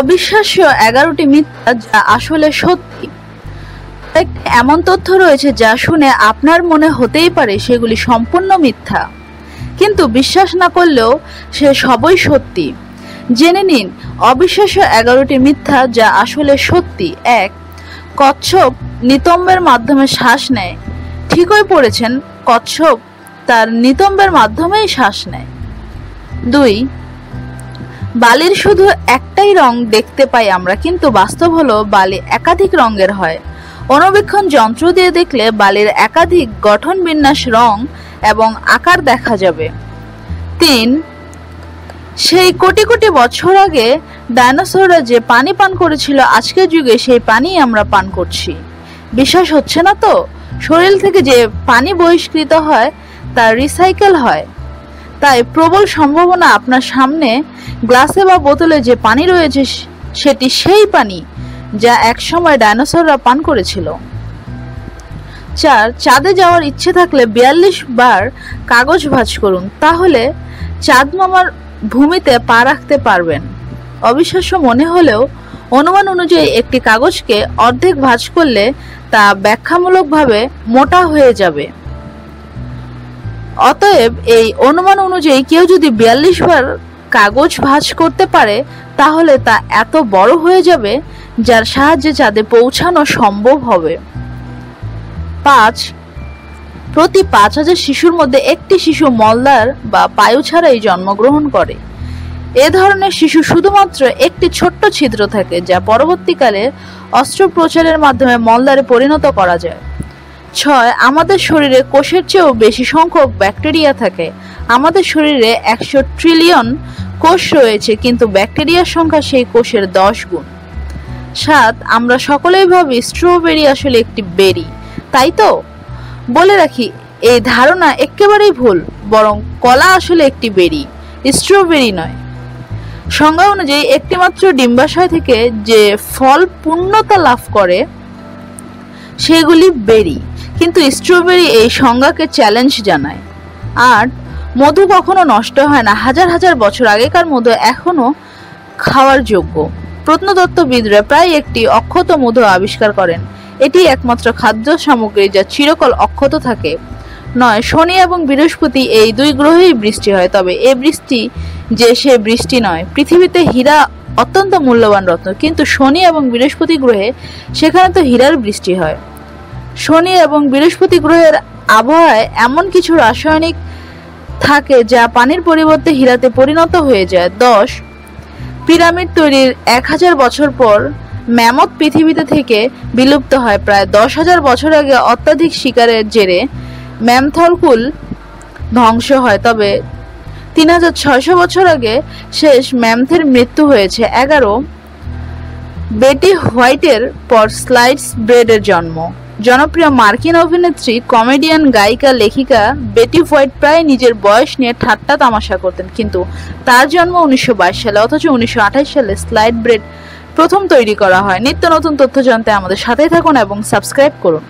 অবিশ্বাস্য এগারোটি মিথ্যা যা আসলে সত্যি। এমন তথ্য রয়েছে যা শুনে আপনার মনে হতেই পারে সেগুলি সম্পূর্ণ মিথ্যা। কিন্তু বিশ্বাস না করলেও সে সবই সত্যি। জেনে নিন, অবিশ্বাস্য এগারোটি মিথ্যা যা আসলে সত্যি। এক, কচ্ছপ নিতম্বের মাধ্যমে শ্বাস নেয়। ঠিকই পড়েছেন, কচ্ছপ তার নিতম্বের মাধ্যমেই শ্বাস নেয়। দুই বালির শুধু একটাই রং দেখতে পাই আমরা, কিন্তু বাস্তব হলো বালি একাধিক রঙের হয়। অনুবীক্ষণ যন্ত্র দিয়ে দেখলে বালির একাধিক গঠন বিন্যাস রং এবং আকার দেখা যাবে। তিন, সেই কোটি কোটি বছর আগে ডাইনোসররা যে পানি পান করেছিল আজকের যুগে সেই পানি আমরা পান করছি। বিশ্বাস হচ্ছে না তো? শরীর থেকে যে পানি বহিষ্কৃত হয়, তা রিসাইকেল হয়। তাই প্রবল সম্ভাবনা আপনার সামনে। গ্লাসে বা বোতলে যে পানি রয়েছে, সেটি সেই পানি যা একসময় ডাইনোসররা পান করেছিল। চার, চাঁদে যাওয়ার ইচ্ছে থাকলে বিয়াল্লিশ বার কাগজ ভাঁজ করুন, তাহলে চাঁদ মামার ভূমিতে পা রাখতে পারবেন। অবিশ্বাস্য মনে হলেও অনুমান অনুযায়ী একটি কাগজকে অর্ধেক ভাঁজ করলে তা ব্যাখ্যামূলকভাবে মোটা হয়ে যাবে। অতএব এই অনুমান অনুযায়ী কেউ যদি বিয়াল্লিশ বার কাগজ ভাঁজ করতে পারে, তাহলে তা এত বড় হয়ে যাবে যার সাহায্যে চাঁদে পৌঁছানো সম্ভব হবে। পাঁচ, প্রতি পাঁচ হাজার শিশুর মধ্যে একটি শিশু মলদার বা পায়ু ছাড়াই জন্মগ্রহণ করে। এ ধরনের শিশু শুধুমাত্র একটি ছোট্ট ছিদ্র থাকে, যা পরবর্তীকালে অস্ত্রোপচারের মাধ্যমে মলদারে পরিণত করা যায়। ছয়, আমাদের শরীরে কোষের চেয়েও বেশি সংখ্যক ব্যাকটেরিয়া থাকে। আমাদের শরীরে একশো ট্রিলিয়ন কোষ রয়েছে, কিন্তু ব্যাকটেরিয়ার সংখ্যা সেই কোষের দশ গুণ। সাত, আমরা সকলেই ভাবি স্ট্রবেরি আসলে একটি বেরি, তাই তো? বলে রাখি, এই ধারণা একেবারেই ভুল, বরং কলা আসলে একটি বেরি, স্ট্রবেরি নয়। সংজ্ঞা অনুযায়ী একটিমাত্র ডিম্বাশয় থেকে যে ফল পূর্ণতা লাভ করে, সেগুলি বেরি। কিন্তু স্ট্রবেরি এই সংজ্ঞাকে চ্যালেঞ্জ জানায়। আর মধু কখনো নষ্ট হয় না, হাজার হাজার বছর আগেকার মধু এখনও খাওয়ার যোগ্য। প্রত্নতত্ত্ববিদরা প্রায় একটি অক্ষত মধু আবিষ্কার করেন। এটি একমাত্র খাদ্য সামগ্রী যা চিরকাল অক্ষত থাকে। নয়, শনি এবং বৃহস্পতি এই দুই গ্রহেই বৃষ্টি হয়, তবে এ বৃষ্টি যে সে বৃষ্টি নয়। পৃথিবীতে হীরা অত্যন্ত মূল্যবান রত্ন, কিন্তু শনি এবং বৃহস্পতি গ্রহে সেখানে তো হীরার বৃষ্টি হয়। শনি এবং বৃহস্পতি গ্রহের আবহাওয়ায় এমন কিছু রাসায়নিক থাকে যা পানির পরিবর্তে হীরাতে পরিণত হয়ে যায়। দশ, পিরামিড তৈরির এক হাজার বছর পর ম্যামথ পৃথিবীতে থেকে বিলুপ্ত হয়। প্রায় দশ হাজার বছর আগে অত্যাধিক শিকারের জেরে ম্যামথলকুল ধ্বংস হয়। তবে তিন হাজার ছয়শো বছর আগে শেষ ম্যামথের মৃত্যু হয়েছে। এগারো, বেটি হোয়াইটের পর স্লাইডস ব্রেডের জন্ম। জনপ্রিয় মার্কিন অভিনেত্রী, কমেডিয়ান, গায়িকা, লেখিকা বেটি হোয়াইট প্রায় নিজের বয়স নিয়ে ঠাট্টা তামাশা করতেন। কিন্তু তার জন্ম উনিশশো বাইশ সালে, অথচ উনিশশো আঠাশ সালে স্লাইড ব্রেড প্রথম তৈরি করা হয়। নিত্য নতুন তথ্য জানতে আমাদের সাথেই থাকুন এবং সাবস্ক্রাইব করুন।